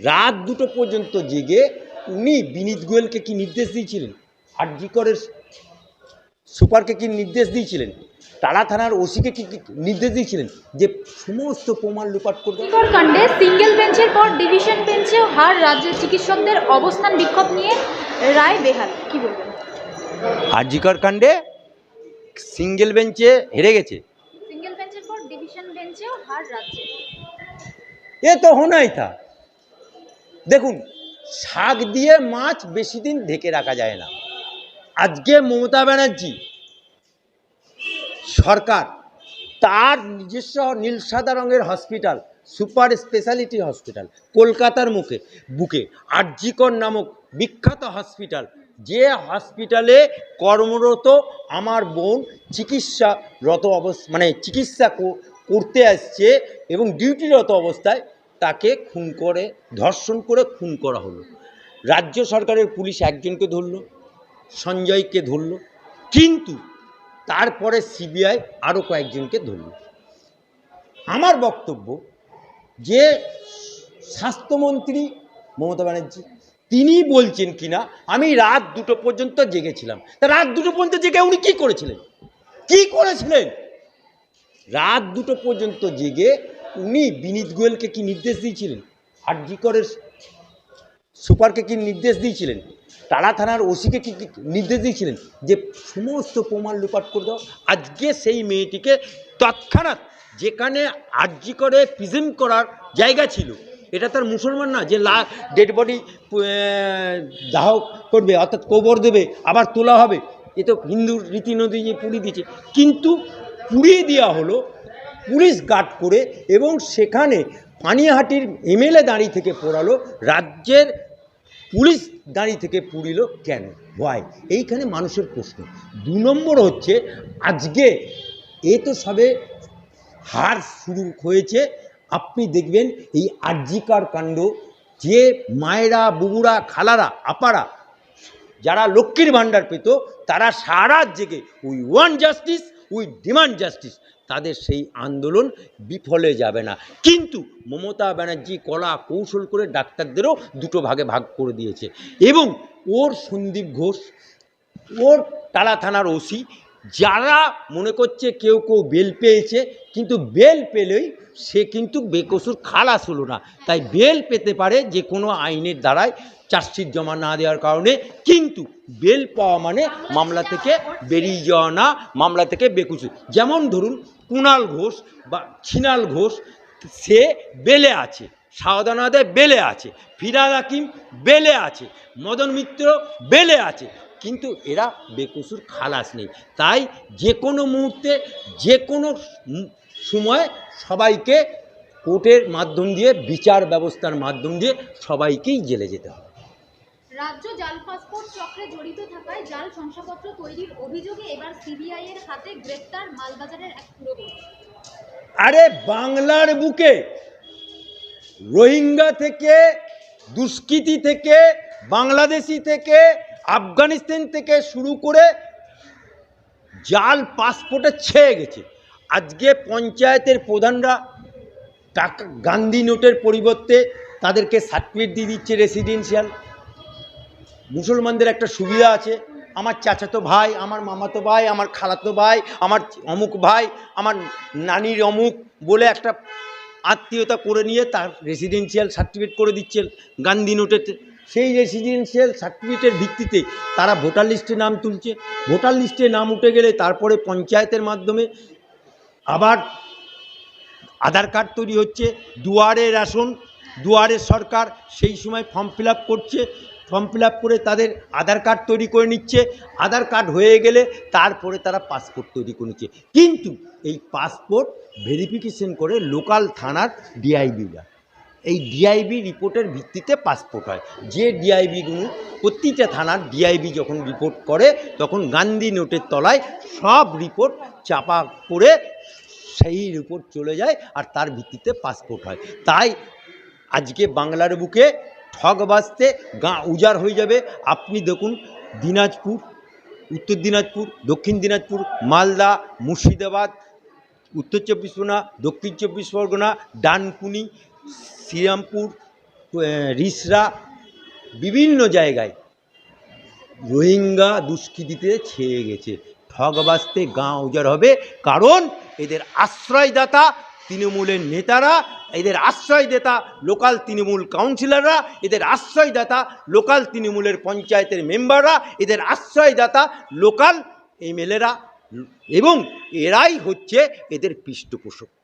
রাত দুটো পর্যন্ত জেগে উনি বিনীত গোয়েলকে কি নির্দেশ দিয়েছিলেন? আরজিকরের সুপারকে কি নির্দেশ দিয়েছিলেন? টালা থানার ওসিকে কি নির্দেশ দিয়েছিলেন? যে সমস্ত প্রমাণ লুপাট করবে। কাণ্ডে সিঙ্গেল বেঞ্চের পর ডিভিশন বেঞ্চেও হার রাজ্যের চিকিৎসকদের অবস্থান বিক্ষোভ নিয়ে রায় বেহাল। কি বলবেন? আরজিকর কাণ্ডে সিঙ্গেল বেঞ্চে হেরে গেছে। সিঙ্গেল বেঞ্চের পর ডিভিশন বেঞ্চেও হার রাজ্যে। এ তো হোনাই থা। দেখুন, শাক দিয়ে মাছ বেশি দিন ঢেকে রাখা যায় না। আজকে মমতা ব্যানার্জি সরকার, তার নিজস্ব নীল সাদা রঙের হসপিটাল, সুপার স্পেশালিটি হসপিটাল, কলকাতার মুখে, বুকে আরজিকর নামক বিখ্যাত হসপিটাল, যে হসপিটালে কর্মরত আমার বোন চিকিৎসারত অবস্থা মানে চিকিৎসা করতে আসছে এবং ডিউটিরত অবস্থায় তাকে খুন করে, ধর্ষণ করে খুন করা হলো। রাজ্য সরকারের পুলিশ একজনকে ধরলো, সঞ্জয়কে ধরলো, কিন্তু তারপরে সিবিআই আরও কয়েকজনকে ধরল। আমার বক্তব্য যে স্বাস্থ্যমন্ত্রী মমতা ব্যানার্জি, তিনি বলছেন কিনা, আমি রাত দুটো পর্যন্ত জেগেছিলাম। তা রাত দুটো পর্যন্ত জেগে উনি কী করেছিলেন? কি করেছিলেন? রাত দুটো পর্যন্ত জেগে উনি বিনীত গোয়েলকে কি নির্দেশ দিয়েছিলেন? আর আরজিকরের সুপারকে কি নির্দেশ দিয়েছিলেন? টালা থানার ওসিকে কি কি নির্দেশ দিয়েছিলেন? যে সমস্ত প্রমাণ লুপাট করে দাও। আজকে সেই মেয়েটিকে তৎক্ষণাৎ যেখানে আর্জি করে প্রেজেন্ট করার জায়গা ছিল, এটা তার মুসলমান না, যে লা, ডেড বডি দাহ করবে, অর্থাৎ কবর দেবে, আবার তোলা হবে, এ তো হিন্দুর রীতিনীতি যে পুড়িয়ে দিয়েছে। কিন্তু পুড়িয়ে দেওয়া হলো পুলিশ গার্ড করে এবং সেখানে পানিহাটির এমএলএ দাঁড়িয়ে থেকে পড়ালো, রাজ্যের পুলিশ দাঁড়িয়ে থেকে পুড়িল কেন? হোয়াই এইখানে মানুষের প্রশ্ন। দু নম্বর হচ্ছে, আজকে এ তো সবে হার শুরু হয়েছে। আপনি দেখবেন এই আর্জিকার কাণ্ড, যে মায়েরা, বুবুরা, খালারা, আপারা, যারা লক্ষ্মীর ভাণ্ডার পেত, তারা সারা জেগে we want justice we demand justice, তাদের সেই আন্দোলন বিফলে যাবে না। কিন্তু মমতা ব্যানার্জি কলা কৌশল করে ডাক্তারদেরও দুটো ভাগে ভাগ করে দিয়েছে। এবং ওর সন্দীপ ঘোষ, ওর টালা থানার ওসি যারা মনে করছে কেউ কেউ বেল পেয়েছে, কিন্তু বেল পেলেই সে কিন্তু বেকসুর খালাস হলো না। তাই বেল পেতে পারে যে কোনো আইনের দ্বারাই চার্জশিট জমা না দেওয়ার কারণে, কিন্তু বেল পাওয়া মানে মামলা থেকে বেরিয়ে যাওয়া না, মামলা থেকে বেকসুর যেমন ধরুন, কুণাল ঘোষ বা ছিনাল ঘোষ, সে বেলে আছে সাবধানতে বেলে আছে, ফিরাদ হাকিম বেলে আছে, মদন মিত্র বেলে আছে কিন্তু এরা বেকসুর খালাস নেই। তাই যে কোনো মুহূর্তে যে কোনো সময় সবাইকে কোর্টের মাধ্যম দিয়ে বিচার ব্যবস্থার মাধ্যম দিয়ে সবাইকেই জেলে যেতে হবে। রাজ্য জাল পাসপোর্ট চক্রে জড়িত থাকায় জাল শংসাপত্র তৈরির অভিযোগে এবার সিবিআই এর হাতে গ্রেপ্তার মালবাজারের এক পুরোহিত। আরে বাংলার বুকে রোহিঙ্গা থেকে দুষ্কৃতি থেকে বাংলাদেশি থেকে আফগানিস্তান থেকে শুরু করে জাল পাসপোর্টে ছেয়ে গেছে। আজকে পঞ্চায়েতের প্রধানরা টাকা গান্ধী নোটের পরিবর্তে তাদেরকে সার্টিফিকেট দিয়ে দিচ্ছে রেসিডেন্সিয়াল মুসলমানদের একটা সুবিধা আছে, আমার চাচাতো ভাই, আমার মামাতো ভাই, আমার খালাতো ভাই, আমার অমুক ভাই, আমার নানির অমুক বলে একটা আত্মীয়তা করে নিয়ে তার রেসিডেন্সিয়াল সার্টিফিকেট করে দিচ্ছেন গান্ধী নোটেতে সেই রেসিডেন্সিয়াল সার্টিফিকেটের ভিত্তিতে তারা ভোটার লিস্টে নাম তুলছে। ভোটার লিস্টে নাম উঠে গেলে তারপরে পঞ্চায়েতের মাধ্যমে আবার আধার কার্ড তৈরি হচ্ছে, দুয়ারে রেশন, দুয়ারে সরকার সেই সময় ফর্ম ফিল করছে। ফর্ম ফিল করে তাদের আধার কার্ড তৈরি করে নিচ্ছে। আধার কার্ড হয়ে গেলে তারপরে তারা পাসপোর্ট তৈরি করে নিচ্ছে। কিন্তু এই পাসপোর্ট ভেরিফিকেশন করে লোকাল থানার ডিআইবিরা এই ডিআইবি রিপোর্টের ভিত্তিতে পাসপোর্ট হয়। যে ডিআইবিগুলো প্রতিটা থানার ডিআইবি যখন রিপোর্ট করে, তখন গান্ধী নোটের তলায় সব রিপোর্ট চাপা করে সেই রিপোর্ট চলে যায় আর তার ভিত্তিতে পাসপোর্ট হয়। তাই আজকে বাংলার বুকে ঠগ বাজতে গা উজাড় হয়ে যাবে। আপনি দেখুন, দিনাজপুর, উত্তর দিনাজপুর, দক্ষিণ দিনাজপুর, মালদা, মুর্শিদাবাদ, উত্তর চব্বিশ পরগনা, দক্ষিণ চব্বিশ পরগনা, ডানকুনি, শ্রীরামপুর রিসরা, বিভিন্ন জায়গায় রোহিঙ্গা দুষ্কৃতিতে ছেয়ে গেছে। ঠগবাস্তে গাঁ উজাড় হবে। কারণ এদের আশ্রয়দাতা তৃণমূলের নেতারা, এদের আশ্রয় আশ্রয়দাতা লোকাল তৃণমূল কাউন্সিলররা, এদের আশ্রয়দাতা লোকাল তৃণমূলের পঞ্চায়েতের মেম্বাররা, এদের আশ্রয়দাতা লোকাল এমএলএরা, এবং এরাই হচ্ছে এদের পৃষ্ঠপোষক।